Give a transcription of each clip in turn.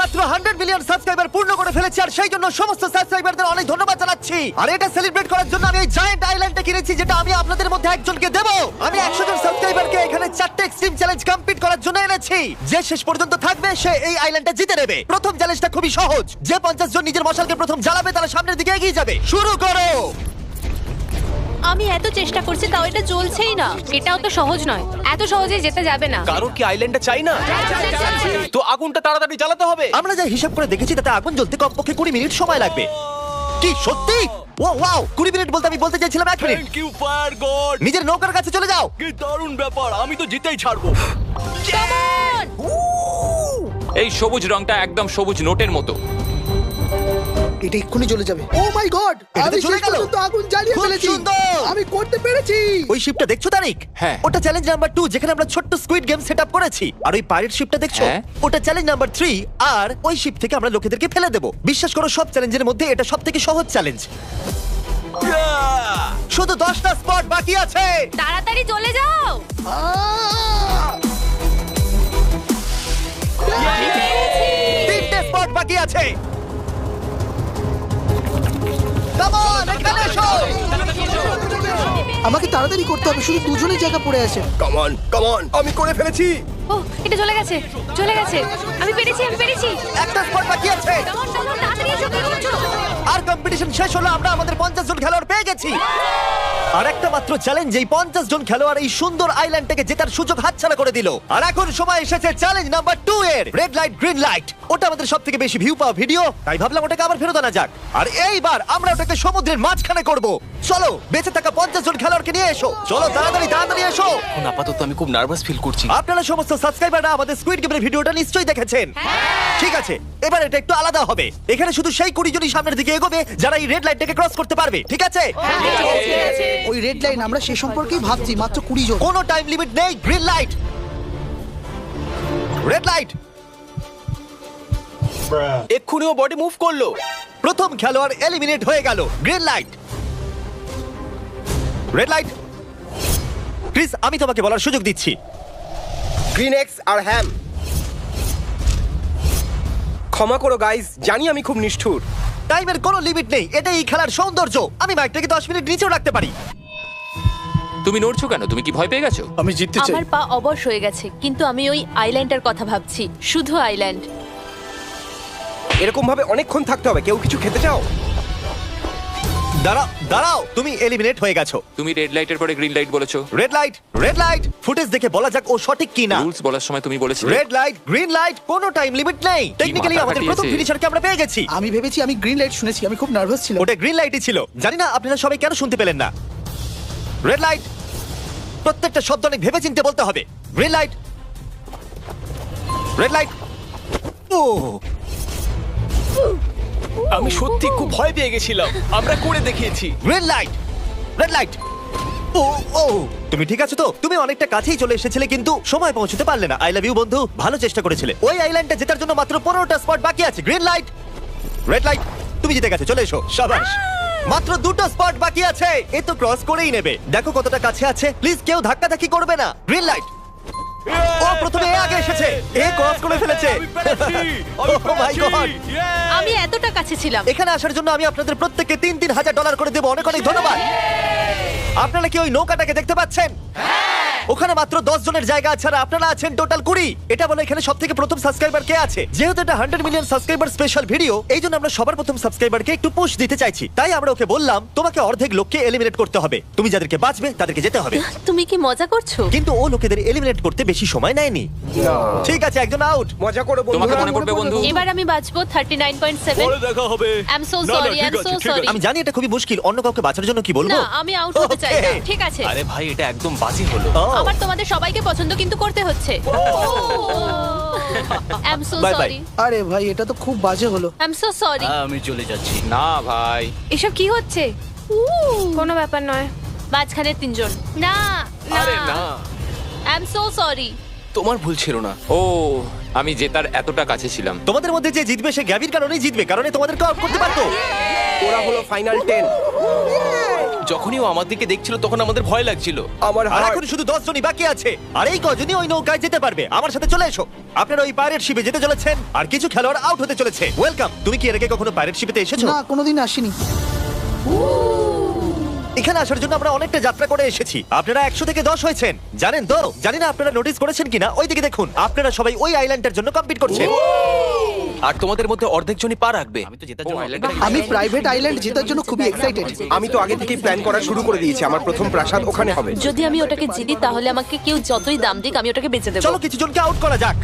মাত্র hundred million subscriber পূর্ণ করে ফেলেছি আর সেই জন্য সমস্ত সাবস্ক্রাইবারদের অনেক ধন্যবাদ জানাচ্ছি। আর এটা সেলিব্রেট করার জন্য আমি এই কিনেছি, যেটা আমি আপনাদের মধ্যে একজনকে দেব। আমি একশো জন সাবস্ক্রাইবারকে এখানে চারটে এক্সট্রিম চ্যালেঞ্জ কমপ্লিট করার জন্য এনেছি। যে শেষ পর্যন্ত থাকবে, সে এই আইল্যান্ডটা জিতে নেবে। প্রথম চ্যালেঞ্জটা খুবই সহজ। যে পঞ্চাশ জন নিজের মশালকে প্রথম জ্বালাবে, তারা সামনের দিকে এগিয়ে যাবে। শুরু করো! আমি এত চেষ্টা করছি তাও এটা চলছেই না। এটাও তো সহজ নয়। এত সহজে যেতে যাবে না। কারোর কি আইল্যান্ডে চাই না? তো আগুনটা তাড়াতাড়ি জ্বালাতে হবে। আমরা যা হিসাব করে দেখেছি তাতে আগুন জ্বলতে কমপক্ষে কুড়ি মিনিট সময় লাগবে। কি সত্যি? ও ওয়াও কুড়ি মিনিট বলতে আমি বলতে চাইছিলাম এক minute. Thank you fire god নিজের নৌকার কাছে চলে যাও। কি দারুণ ব্যাপার আমি তো জিতেই ছাড়বো। এই সবুজ রংটা একদম সবুজ নোটের মতো। এটা এক্ষুনি চলে যাবে। ও মাই গড এটা তো আমি চলে শেষ গেল। পর্যন্ত আগুন জ্বালিয়ে খুব ফেলেছি। সুন্দর। আমি করতে পেরেছি। ওই শিপটা দেখছ তারিক হ্যাঁ। ওটা চ্যালেঞ্জ নাম্বার টু যেখানে আমরা ছোট্ট স্কুইড গেম সেট করেছি। আর ওই পাইরেট শিপটা দেখছ? হ্যাঁ। ওটা চ্যালেঞ্জ নাম্বার থ্রি আর ওই শিপ থেকে আমরা লোকেদেরকে ফেলে দেবো। বিশ্বাস করো সব চ্যালেঞ্জের মধ্যে এটা সব থেকে সহজ চ্যালেঞ্জ শুধু দশটা স্পট বাকি আছে। তাড়াতাড়ি চলে যাও। আহ! তিনটে স্পট বাকি আছে। আমাকে তাড়াতাড়ি করতে হবে শুধু দুজনেই জায়গা পড়ে আছে। কমন কমন আমি করে ফেলেছি। ও এটা চলে গেছে চলে গেছে। আমি পেরেছি আমি পেরেছি। একটা স্পট বাকি আছে কমন কমন তাড়াতাড়ি এসো কি করছ আর কম্পিটিশন শেষ হলো আমরা আমাদের পঞ্চাশ জন খেলোয়াড় পেয়ে গেছি। আর একটা মাত্র চ্যালেঞ্জ এই পঞ্চাশ জন খেলোয়াড় এই সুন্দর আইল্যান্ডটাকে জেতার সুযোগ হাতছাড়া করে দিল। আর এখন সময় এসেছে চ্যালেঞ্জ নাম্বার টু এর রেড লাইট গ্রিন লাইট ওটা আমাদের সব থেকে বেশি ভিউ পাওয়া ভিডিও তাই ভাবলাম ওটাকে আবার ফেরত আনা যাক। আর এইবার আমরা ওটাকে সমুদ্রের মাঝখানে করব। চলো বেঁচে থাকা পঞ্চাশ জন খেলোয়াড়কে নিয়ে এসো। চলো তাড়াতাড়ি তাড়াতাড়ি এসো। এখন আপাতত আমি খুব নার্ভাস ফিল করছি। আপনারা সমস্ত সাবস্ক্রাইবাররা আমাদের স্কুইড গেমের ভিডিওটা নিশ্চয়ই দেখেছেন। ঠিক আছে এবার এটা একটু আলাদা হবে। এখানে শুধু সেই কুড়ি জনই সামনের দিকে এগোবে যারা এই রেড লাইটটাকে ক্রস করতে পারবে ঠিক আছে? ওই রেড লাইন আমরা সে সম্পর্কেই ভাবছি মাত্র কুড়ি জন। কোনো টাইম লিমিট নেই গ্রিন লাইট রেড লাইট এক্ষুনি ও বডি মুভ করল। প্রথম খেলোয়াড় এলিমিনেট হয়ে গেল green light red light Chris আমি তোমাকে বলার সুযোগ দিচ্ছি। গ্রিন এক্স আর হ্যাম ক্ষমা করো গাইস জানি আমি খুব নিষ্ঠুর। টাইমের কোনো লিমিট নেই। এটাই এই খেলার সৌন্দর্য। আমি মাইকটাকে দশ মিনিট নিচেও রাখতে পারি। তুমি নড়ছো কেন? তুমি কি ভয় পেয়ে গেছো? আমি জিততে চাই। আমার পা অবশ হয়ে গেছে কিন্তু আমি ওই আইল্যান্ডের কথা ভাবছি শুধু আইল্যান্ড এরকম ভাবে অনেকক্ষণ থাকতে হবে। কেউ কিছু খেতে চাও? দাঁড়াও দাঁড়াও তুমি এলিমিনেট হয়ে গেছো। তুমি রেড লাইটের পরে গ্রিন লাইট বলেছ। Red light red light footage দেখে বলা যাক ও সঠিক কিনা। রুলস বলার সময় তুমি বলেছিলে। রেড লাইট গ্রিন লাইট কোনো টাইম লিমিট নেই। টেকনিক্যালি আমাদের প্রথম। ফিনিশারকে আমরা পেয়ে গেছি। আমি ভেবেছি আমি গ্রিন লাইট শুনেছি আমি খুব নার্ভাস ছিলাম। ওটা গ্রিন লাইটই ছিল। জানি না আপনারা সবাই কেন শুনতে পেলেন না। রেড লাইট প্রত্যেকটা শব্দ অনেক ভেবে চিনতে বলতে হবে। গ্রিন লাইট রেড লাইট ও। আমি সত্যি খুব ভয় পেয়ে গেছিলাম। আমরা করে দেখিয়েছি। গ্রিন লাইট রেড লাইট ও ও! তুমি ঠিক আছো তো? তুমি অনেকটা কাছেই চলে এসেছিলে, কিন্তু সময় পৌঁছতে পারলে না। আই লাভ ইউ বন্ধু। ভালো চেষ্টা করেছিলে। ওই আইল্যান্ডটা জেতার জন্য মাত্র পনেরোটা স্পট বাকি আছে। গ্রিন লাইট রেড লাইট তুমি জিতে গেছো। চলে এসো। সাবাস! মাত্র দুটো স্পট বাকি আছে। এ তো ক্রস করেই নেবে। দেখো কতটা কাছে আছে। প্লিজ কেউ ধাক্কাধাক্কি করবে না। গ্রিন লাইট ও প্রথমে এ আগে এসেছে। এ ক্রস করে ফেলেছে। Oh my God! আমি এতটা কাছে ছিলাম। এখানে আসার জন্য আমি আপনাদের প্রত্যেককে তিন তিন হাজার ডলার করে দেবো। অনেক অনেক ধন্যবাদ। আপনারা কি ওই নৌকাটাকে দেখতে পাচ্ছেন? ওখানে মাত্র দশ জনের জায়গা আছে আর আপনারা আছেন টোটাল কুড়ি। এটা বলে এখানে সব থেকে প্রথম সাবস্ক্রাইবার কে আছে? যেহেতু এটা hundred million subscriber special video এই জন্য আমরা সবার প্রথম সাবস্ক্রাইবারকে একটু পুশ দিতে চাইছি। তাই আমরা ওকে বললাম তোমাকে অর্ধেক লোককে এলিমিনেট করতে হবে। তুমি যাদেরকে বাঁচবে তাদেরকে যেতে হবে। তুমি কি মজা করছ? কিন্তু ও লোকেদের এলিমিনেট করতে বেশি সময় নেয়নি? ঠিক আছে একজন আউট মজা করো তোমাকে মনে পড়বে বন্ধু? এবার আমি বাঁচবো থার্টি নাইন পয়েন্ট সেভেন পরে দেখা হবে। I am so sorry I am so sorry আমি জানি এটা খুবই মুশকিল অন্য কাউকে বাঁচার জন্য কি বলব? না আমি আউট হতে চাই না ঠিক আছে। আরে ভাই এটা একদম বাজে হলো। আমার তোমাদের সবাইকে পছন্দ কিন্তু করতে হচ্ছে। I am so. সরি আরে ভাই এটা তো খুব বাজে হলো। আই এম সো সরি আমি চলে যাচ্ছি। না ভাই। এসব কি হচ্ছে? কোনো ব্যাপার নয়। মাঝখানে তিনজন। না না। আই এম সো সরি তোমার ভুল ছিল না। ও আমি জেতার এতটা কাছে ছিলাম। তোমাদের মধ্যে যে জিতবে সে গ্যাভির কারণেই জিতবে কারণে তোমাদেরকে আউট করতে পারতো? ওরা হলো ফাইনাল টেন যখনই ও আমার দিকে দেখছিল তখন আমাদের ভয় লাগছিল। আমার আর এখন শুধু দশ জনই বাকি আছে। আর এই কজনই ওই নৌকায় যেতে পারবে। আমার সাথে চলে এসো। আপনারা ওই পাইরেট শিপে যেতে চলেছেন আর কিছু খেলোয়াড় আউট হতে চলেছে। ওয়েলকাম তুমি কি এর আগে কখনো পাইরেট শিপেতে এসেছ? না কোনোদিন আসিনি। এখানে আসার জন্য আমরা অনেকটা যাত্রা করে এসেছি। আপনারা একশো থেকে দশ হয়েছেন। জানেন তো? জানি না আপনারা নোটিস করেছেন কিনা? ওই দিকে দেখুন। আপনারা সবাই ওই আইল্যান্ডের জন্য কম্পিট করছেন। আর তোমাদের মধ্যে অর্ধেক জনই পা রাখবে। আমি তো জেতার জন্য আমি প্রাইভেট আইল্যান্ড জেতার জন্য খুবই এক্সাইটেড আমি তো আগে থেকেই প্ল্যান করা শুরু করে দিয়েছি আমার প্রথম প্রাসাদ ওখানে হবে। যদি আমি ওটাকে জিতি তাহলে আমাকে কেউ যতই দাম দিক আমি ওটাকে বেচে দেবো। চলো কিছু জনকে আউট করা যাক।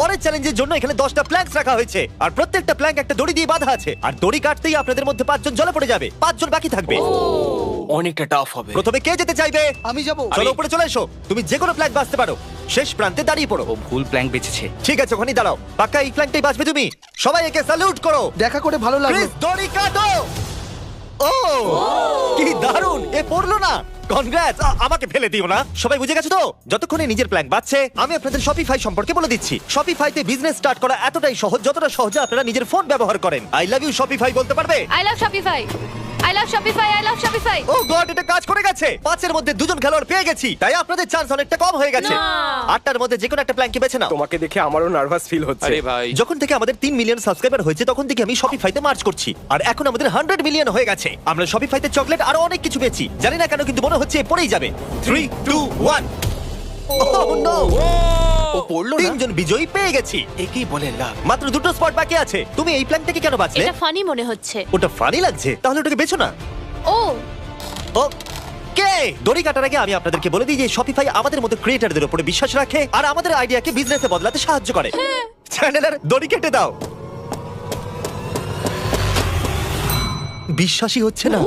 পরের চ্যালেঞ্জের জন্য এখানে দশটা প্ল্যাঙ্কস রাখা হয়েছে আর প্রত্যেকটা প্ল্যাঙ্ক একটা দড়ি দিয়ে বাঁধা আছে। আর দড়ি কাটতেই আপনাদের মধ্যে পাঁচজন জলে পড়ে যাবে পাঁচজন বাকি থাকবে। অনেকটা টাফ হবে। প্রথমে কে যেতে চাইবে? আমি যাব। চলো উপরে চলে এসো। তুমি যে কোনো প্ল্যাঙ্ক বাঁচতে পারো। শেষ প্রান্তে দাঁড়িয়ে পড়ো। ও ভুল প্ল্যান বেঁচেছে। ঠিক আছে ওখানেই দাঁড়াও। পাক্কা এই প্ল্যাঙ্কটাই বাঁচবে তুমি। সবাই একে স্যালুট করো। দেখা করে ভালো লাগল। ক্রিস দড়ি কাটো ও! কি দারুণ! এ পড়ল না। কনগ্রাটস আমাকে ফেলে দিও না। সবাই বুঝে গেছো তো? যতক্ষণে নিজের প্ল্যান বাঁচছে আমি আপনাদের শপিফাই সম্পর্কে বলে দিচ্ছি। শপিফাইতে বিজনেস স্টার্ট করা এতটাই সহজ যতটা সহজে আপনারা নিজের ফোন ব্যবহার করেন। আই লাভ ইউ শপিফাই বলতে পারবে? I love Shopify I love Shopify I love Shopify oh god এটা কাজ করে গেছে। পাঁচের মধ্যে দুজন খেলোয়াড় পেয়ে গেছি তাই আপনাদের চান্স অনেকটা কম হয়ে গেছে। না। আটটার মধ্যে যে কোনো একটা প্ল্যানকে বেছে নাও। তোমাকে দেখে আমারও নার্ভাস ফিল হচ্ছে। আরে ভাই। যখন থেকে আমাদের তিন মিলিয়ন সাবস্ক্রাইবার হয়েছে তখন থেকে আমি শপিফাইতে মার্চ করছি। আর এখন আমাদের হান্ড্রেড মিলিয়ন হয়ে গেছে। আমরা শপিফাইতে চকলেট আরও অনেক কিছু বেচি জানি না কেন কিন্তু মনে হচ্ছে এ পড়েই যাবে থ্রি টু ওয়ান ও পড়ল না? তিনজন বিজয়ী পেয়ে গেছি। একই বলে লাভ। মাত্র দুটো স্পট বাকি আছে। তুমি এই প্ল্যান কেন বাঁচলে? এটা ফানি মনে হচ্ছে। ওটা ফানি লাগছে? তাহলে ওটাকে বেছো না। ও। ও কে দড়ি কাটার আগে আমি আপনাদেরকে বলে দিই যে শপিফাই আমাদের মতো ক্রিয়েটারদের উপরে বিশ্বাস রাখে আর আমাদের আইডিয়াকে বিজনেসে বদলাতে সাহায্য করে। চ্যানেলের দড়ি কেটে দাও। বিশ্বাসই হচ্ছে না।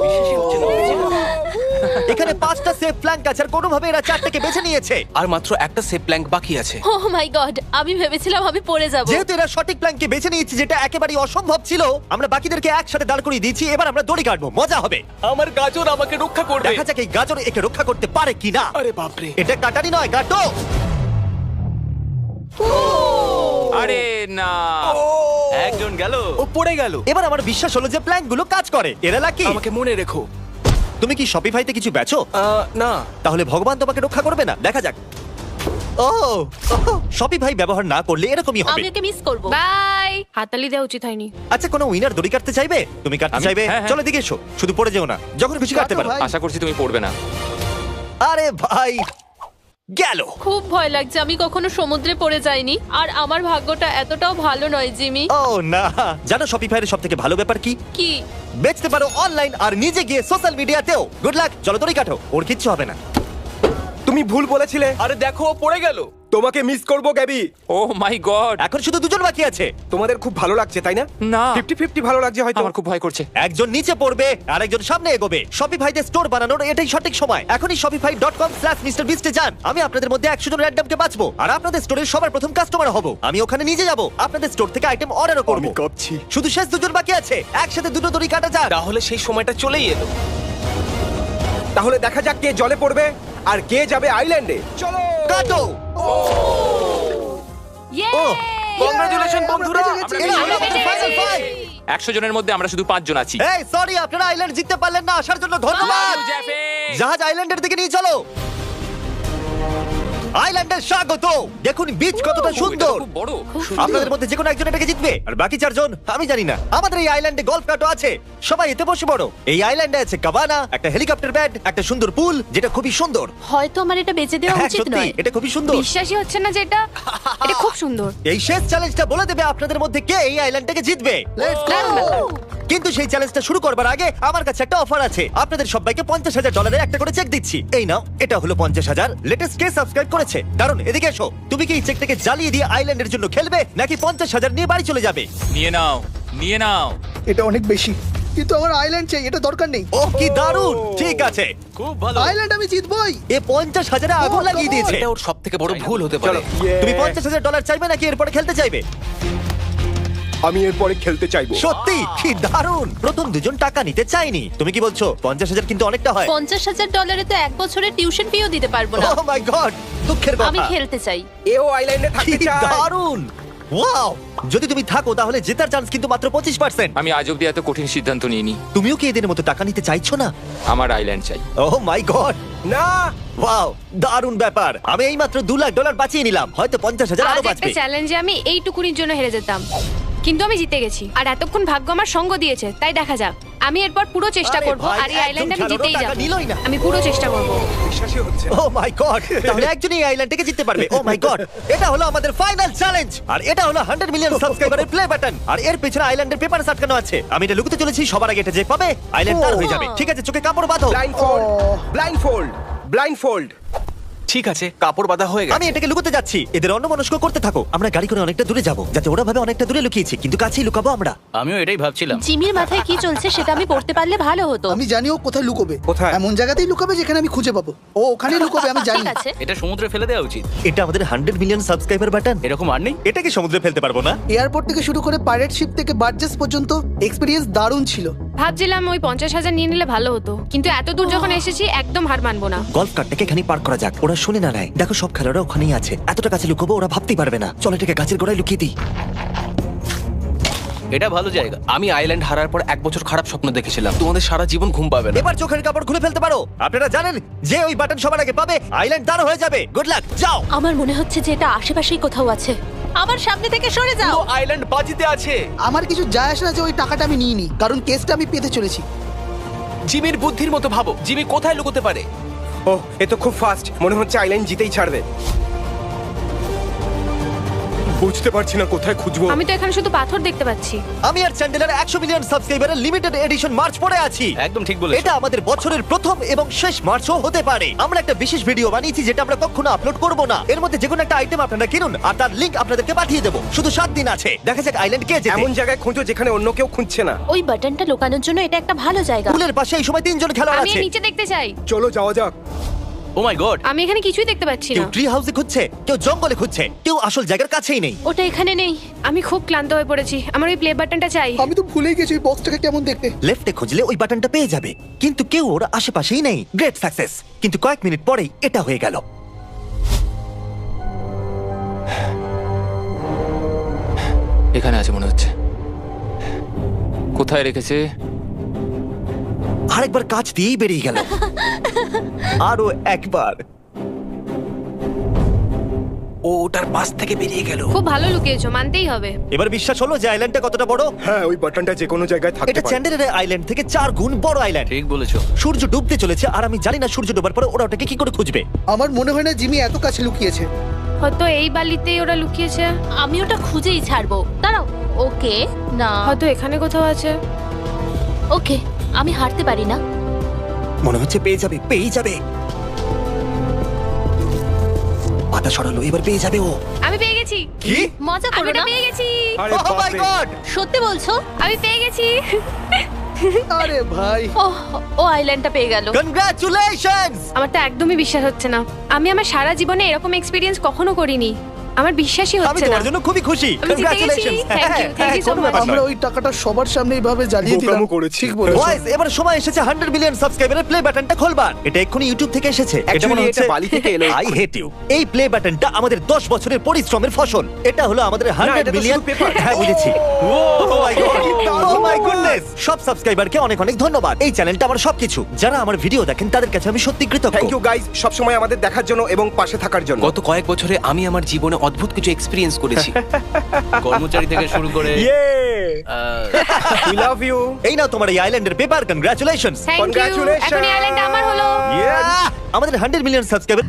এখানে পাঁচটা সেফ প্ল্যাঙ্ক আছে আর কোনোভাবে এরা চারটাকে বেছে নিয়েছে। আর মাত্র একটা সেফ প্ল্যাঙ্ক বাকি আছে। ও মাই গড আমি ভেবেছিলাম আমি পড়ে যাব। যেহেতু এরা সঠিক প্ল্যানকে বেছে নিয়েছে যেটা একেবারেই অসম্ভব ছিল আমরা বাকিদেরকে একসাথে দাঁড় করিয়ে দিয়েছি এবার আমরা দড়ি কাটবো মজা হবে। আমার গাজর আমাকে রক্ষা করবে। দেখা যাক এই গাজর একে রক্ষা করতে পারে কিনা। আরে বাপরে। এটা কাটারি নয় কাটো। আরে না। একজন গেল। ও পড়ে গেল। এবার আমার বিশ্বাস হলো যে প্ল্যানগুলো কাজ করে। এরা লাকি আমাকে মনে রেখো। তুমি কি শপিফাইতে কিছু বেচো? আহ, না। তাহলে ভগবান তোমাকে রক্ষা করবে না। দেখা যাক। ও শপিফাই ব্যবহার না করলে এরকমই হবে। আমি ওকে মিস করব। বাই হাতালি দেওয়া উচিত হয়নি। আচ্ছা কোনো উইনার দড়ি কাটতে চাইবে? তুমি কাটতে আমি- চাইবে? হ্যাঁ, হ্যাঁ। চলো দিকে এসো। শুধু পড়ে যেও না। যখন খুশি কাটতে পারো। আশা করছি তুমি পড়বে না। আরে ভাই! গেল। খুব ভয় লাগছে আমি কখনো সমুদ্রে পড়ে যাইনি। আর আমার ভাগ্যটা এতটাও ভালো নয় জিমি। ও না। জানো শপিফাইয়ের সব থেকে ভালো ব্যাপার কি? কি? বেচতে পারো অনলাইন আর নিজে গিয়ে সোশ্যাল মিডিয়াতেও গুড লাক চলো তোরই কাটো। ওর কিচ্ছু হবে না। তুমি ভুল বলেছিলে। আরে দেখো ও পড়ে গেল। তোমাকে মিস করব গ্যাবি ও মাই গড এখন শুধু দুজন বাকি আছে। তোমাদের খুব ভালো লাগছে তাই না? না। ফিফটি ফিফটি ভালো লাগছে হয়তো। আমার খুব ভয় করছে। একজন নিচে পড়বে আর একজন সামনে এগোবে। শপিফাইতে স্টোর বানানোর এটাই সঠিক সময়। এখনই Shopify dot com slash mister বিস্টে যান। আমি আপনাদের মধ্যে একশো জন র্যান্ডমকে বাঁচবো। আর আপনাদের স্টোরের সবার প্রথম কাস্টমার হব। আমি ওখানে নিজে যাব। আপনাদের স্টোর থেকে আইটেম অর্ডারও করব। আমি কাঁপছি। শুধু শেষ দুজন বাকি আছে। একসাথে দুটো দড়ি কাটা যাক। তাহলে সেই সময়টা চলেই এলো। তাহলে দেখা যাক কে জলে পড়বে আর কে যাবে আইল্যান্ডে চলো! কাটো! কংগ্রাচুলেশন বন্ধুরা! Final five। একশো জনের মধ্যে আমরা শুধু পাঁচজন আছি। এই সরি আপনারা আইল্যান্ড জিততে পারলেন না আসার জন্য ধন্যবাদ! জাহাজ আইল্যান্ডের দিকে নিয়ে চলো! আইল্যান্ডের স্বাগত। দেখুন বিচ কতটা সুন্দর। খুব বড় আপনাদের মধ্যে যে কোনো একজন এটাকে জিতবে। আর বাকি চারজন আমি জানি না। আমাদের এই আইল্যান্ডে গলফ কার্টও আছে। সবাই এতে বসে পড়ো। এই আইল্যান্ডে আছে কাবানা একটা হেলিকপ্টার ব্যাট একটা সুন্দর পুল যেটা খুবই সুন্দর। হয়তো আমার এটা বেচে দেওয়া হ্যাঁ উচিত সত্যি নয়। এটা খুবই সুন্দর। বিশ্বাসই হচ্ছে না যে এটা এটা খুব সুন্দর। এই শেষ চ্যালেঞ্জটা বলে দেবে আপনাদের মধ্যে কে এই আইল্যান্ডটাকে জিতবে। দারুণ ব্যাপার। কিন্তু সেই চ্যালেঞ্জটা শুরু করবার আগে আমার কাছে একটা অফার আছে। আপনাদের সবাইকে পঞ্চাশ হাজার ডলারের একটা করে চেক দিচ্ছি। এই নাও এটা হলো পঞ্চাশ হাজার। লেটেস্ট কে সাবস্ক্রাইব করেছে? কারণ এদিকে এসো। তুমি কি এই চেকটাকে জ্বালিয়ে দিয়ে আইল্যান্ডের জন্য খেলবে নাকি পঞ্চাশ হাজার নিয়ে বাড়ি চলে যাবে? নিয়ে নাও নিয়ে নাও। এটা অনেক বেশি। কিন্তু আমার আইল্যান্ড চাই এটা দরকার নেই। ও কি দারুণ! ঠিক আছে। খুব ভালো। আইল্যান্ড আমি জিতবই। এ পঞ্চাশ হাজারে আগুন Oh, লাগিয়ে দিয়েছে। এটা ওর সব থেকে বড় ভুল হতে পারে। তুমি পঞ্চাশ হাজার ডলার চাইবে নাকি এরপরে খেলতে চাইবে? আমি এরপরে খেলতে চাইব। সত্যি? কি দারুণ! প্রথম দুজন টাকা নিতে চাইনি। তুমি কি বলছো পঞ্চাশ হাজার কিন্তু অনেকটা হয়? পঞ্চাশ হাজার ডলারে তো এক বছরের টিউশন ফিও দিতে পারব না। ও মাই গড দুঃখের আমি কথা খেলতে চাই। এও আইল্যান্ডে কি থাকতে চায়। দারুণ! ওয়াও যদি তুমি থাকো তাহলে জেতার চান্স কিন্তু মাত্র পঁচিশ পার্সেন্ট আমি আজ অব্দি এত কঠিন সিদ্ধান্ত নিইনি। তুমিও কি এদের মতো টাকা নিতে চাইছো না? আমার আইল্যান্ড চাই। ও মাই গড না! ওয়াও দারুণ ব্যাপার। আমি এই মাত্র দু লাখ ডলার বাঁচিয়ে নিলাম। হয়তো পঞ্চাশ হাজার আরও আজ একটা বাঁচবে। চ্যালেঞ্জে আমি এইটুকুনির জন্য হেরে যেতাম। কিন্তু আমি জিতে গেছি। আর এতক্ষণ ভাগ্য আমার সঙ্গ দিয়েছে তাই দেখা যাক। আমি এরপর পুরো চেষ্টা আরে করব ভাই, আর এই আইল্যান্ড আমি খেলোয়াড়ও জিতেই টাকা যাব। নিলই না। আমি পুরো চেষ্টা করব। বিশ্বাসই হচ্ছে না। ও মাই গড তাহলে একজনই এই আইল্যান্ডটাকে জিততে পারবে। ও মাই গড এটা হলো আমাদের ফাইনাল চ্যালেঞ্জ আর এটা হলো 100 মিলিয়ন সাবস্ক্রাইবারের প্লে বাটন আর এর পেছনে আইল্যান্ডের পেপার আটকানো আছে। আমি এটা লুকোতে চলেছি সবার আগে এটা যে পাবে আইল্যান্ড তার হয়ে যাবে। ঠিক আছে চোখে কাপড় বাঁধো। Blindfold blindfold blindfold ঠিক আছে কাপড় বাঁধা হয়ে গেছে। আমি এটাকে লুকোতে যাচ্ছি। এদের অন্য অন্যমনস্ক করতে থাকো। আমরা গাড়ি করে অনেকটা দূরে যাব। যাতে ওরা ভাবে অনেকটা দূরে লুকিয়েছি কিন্তু কাছেই লুকাবো আমরা। আমিও এটাই ভাবছিলাম। জিমির মাথায় কি চলছে সেটা আমি পড়তে পারলে ভালো হতো। আমি জানি ও কোথায় লুকোবে। কোথায়? এমন জায়গাতেই লুকাবে যেখানে আমি খুঁজে পাবো। ও ওখানে লুকোবে আমি জানি। ঠিক আছে। এটা সমুদ্রে ফেলে দেওয়া উচিত। এটা আমাদের 100 মিলিয়ন সাবস্ক্রাইবার বাটন এরকম আর নেই? এটাকে সমুদ্রে ফেলতে পারব না। এয়ারপোর্ট থেকে শুরু করে পাইরেট শিপ থেকে বার্জেস পর্যন্ত এক্সপিরিয়েন্স দারুণ ছিল। ভাবছিলাম ওই পঞ্চাশ হাজার নিয়ে নিলে ভালো হতো। কিন্তু এত দূর যখন এসেছি একদম হার মানবো না। গলফ কার্টটাকে এখানে পার্ক করা যাক ওরা শুনে না নেয়। দেখো সব খেলোয়াড়রা ওখানেই আছে। এতটা কাছে লুকোবো ওরা ভাবতেই পারবে না। চলো এটাকে গাছের গোড়ায় লুকিয়ে দিই। এটা ভালো জায়গা। আমি আইল্যান্ড হারার পর এক বছর খারাপ স্বপ্ন দেখেছিলাম। তোমাদের সারা জীবন ঘুম পাবে না। এবার চোখের কাপড় খুলে ফেলতে পারো। আপনারা জানেন যে ওই বাটন সবার আগে পাবে আইল্যান্ড দাঁড় হয়ে যাবে। গুড লাক যাও। আমার মনে হচ্ছে যে এটা আশেপাশেই কোথাও আছে। আমার সামনে থেকে সরে যাও। আইল্যান্ড বাজিতে আছে। আমার কিছু যায় আসে না যে ওই টাকাটা আমি নিইনি কারণ কেসটা আমি পেতে চলেছি। জিমির বুদ্ধির মতো ভাবো জিমি কোথায় লুকোতে পারে? ও এ তো খুব ফাস্ট মনে হচ্ছে আইল্যান্ড জিতেই ছাড়বে। বুঝতে পারছি না কোথায় খুঁজবো? আমি তো এখানে শুধু পাথর দেখতে পাচ্ছি। আমি আর চ্যান্ডেলের একশো মিলিয়ন সাবস্ক্রাইবারের লিমিটেড এডিশন মার্চ পরে আছি। একদম ঠিক বলেছ। এটা আমাদের বছরের প্রথম এবং শেষ মার্চও হতে পারে। আমরা একটা বিশেষ ভিডিও বানিয়েছি যেটা আমরা কখনো আপলোড করব না। এর মধ্যে যে কোনো একটা আইটেম আপনারা কিনুন আর তার লিংক আপনাদেরকে পাঠিয়ে দেবো। শুধু সাত দিন আছে। দেখা যাক আইল্যান্ড কে জেতে এমন জায়গায় খুঁজো যেখানে অন্য কেউ খুঁজছে না। ওই বাটনটা লুকানোর জন্য এটা একটা ভালো জায়গা। পুলের পাশে এই সময় তিনজন খেলোয়াড় আমি আছে। নিচে দেখতে চাই। চলো যাওয়া যাক। ও মাই গড আমি এখানে কিছুই দেখতে পাচ্ছি কেউ না ট্রি হাউসে খুঁজছে কেউ জঙ্গলে খুঁজছে কেউ আসল জায়গার কাছেই নেই। ওটা এখানে নেই। আমি খুব ক্লান্ত হয়ে পড়েছি। আমার ওই প্লে বাটনটা চাই। আমি তো ভুলেই গেছি ওই বক্সটাকে কেমন দেখতে। লেফটে খুঁজলে ওই বাটনটা পেয়ে যাবে। কিন্তু কেউ ওর আশেপাশেই নেই। গ্রেট সাকসেস কিন্তু কয়েক মিনিট পরেই এটা হয়ে গেল। এখানে আছে মনে হচ্ছে। কোথায় রেখেছে? আরেকবার কাজ দিয়েই বেরিয়ে গেল। আরও একবার। ও ওটার পাশ থেকে বেরিয়ে গেল। খুব ভালো লুকিয়েছো মানতেই হবে। এবার বিশ্বাস হলো যে আইল্যান্ডটা কতটা বড়? হ্যাঁ ওই বাটনটা যে কোনো জায়গায় থাকতে এটা পারে। চ্যান্ডেলের আইল্যান্ড থেকে চার গুণ বড় আইল্যান্ড ঠিক বলেছ। সূর্য ডুবতে চলেছে আর আমি জানি না সূর্য ডোবার পরে ওরা ওটাকে কি করে খুঁজবে। আমার মনে হয় না জিমি এত কাছে লুকিয়েছে। হয়তো এই বালিতেই ওরা লুকিয়েছে। আমি ওটা খুঁজেই ছাড়বো। দাঁড়াও। ওকে না। হয়তো এখানে কোথাও আছে। ওকে আমি হারতে পারি না। মনে হচ্ছে পেয়ে যাবে পেয়ে যাবে। পাতা সরালো এবার পেয়ে যাবে ও। আমি পেয়ে গেছি। কি? মজা করো না। পেয়ে গেছি। আরে ও মাই গড সত্যি বলছো? আমি পেয়ে গেছি। আরে ভাই। ও ও আইল্যান্ডটা পেয়ে গেল। কনগ্রাচুলেশনস আমার তো একদমই বিশ্বাস হচ্ছে না। আমি আমার সারা জীবনে এরকম এক্সপিরিয়েন্স কখনো করিনি। আমার বিশ্বাসই আমি হচ্ছে না। তোমার জন্য খুবই খুশি। আমি জিতে গেছি। Congratulations Thank you, thank you so much. আমরা ওই টাকাটা সবার সামনে এইভাবে জ্বালিয়ে দিলাম। বোকামো করেছি। ঠিক বলেছ। এবার সময় এসেছে 100 মিলিয়ন সাবস্ক্রাইবারের প্লে বাটনটা খোলবার। এটা এক্ষুনি ইউটিউব থেকে এসেছে। এটা মনে Actually, হচ্ছে এটা বালি থেকে এলো। আই হেট ইউ এই প্লে বাটনটা আমাদের 10 বছরের পরিশ্রমের ফসল। এটা হলো আমাদের এটা 100 তো মিলিয়ন শুধু paper। হ্যাঁ বুঝেছি। ও মাই গড ও মাই গুডনেস সব সাবস্ক্রাইবারকে অনেক অনেক ধন্যবাদ। এই চ্যানেলটা আমার সবকিছু। যারা আমার ভিডিও দেখেন তাদের কাছে আমি সত্যি কৃতজ্ঞ। থ্যাংক ইউ গাইজ সবসময় আমাদের দেখার জন্য এবং পাশে থাকার জন্য। গত কয়েক বছরে আমি আমার জীবনে অদ্ভুত কিছু এক্সপিরিয়েন্স করেছি। কর্মচারী থেকে শুরু করে ইয়ে উই লাভ ইউ এই নাও তোমার এই আইল্যান্ডের পেপার কনগ্রাচুলেশনস কনগ্রাচুলেশনস! এখন এই আইল্যান্ড আমার হলো। আমাদের 100 মিলিয়ন সাবস্ক্রাইবার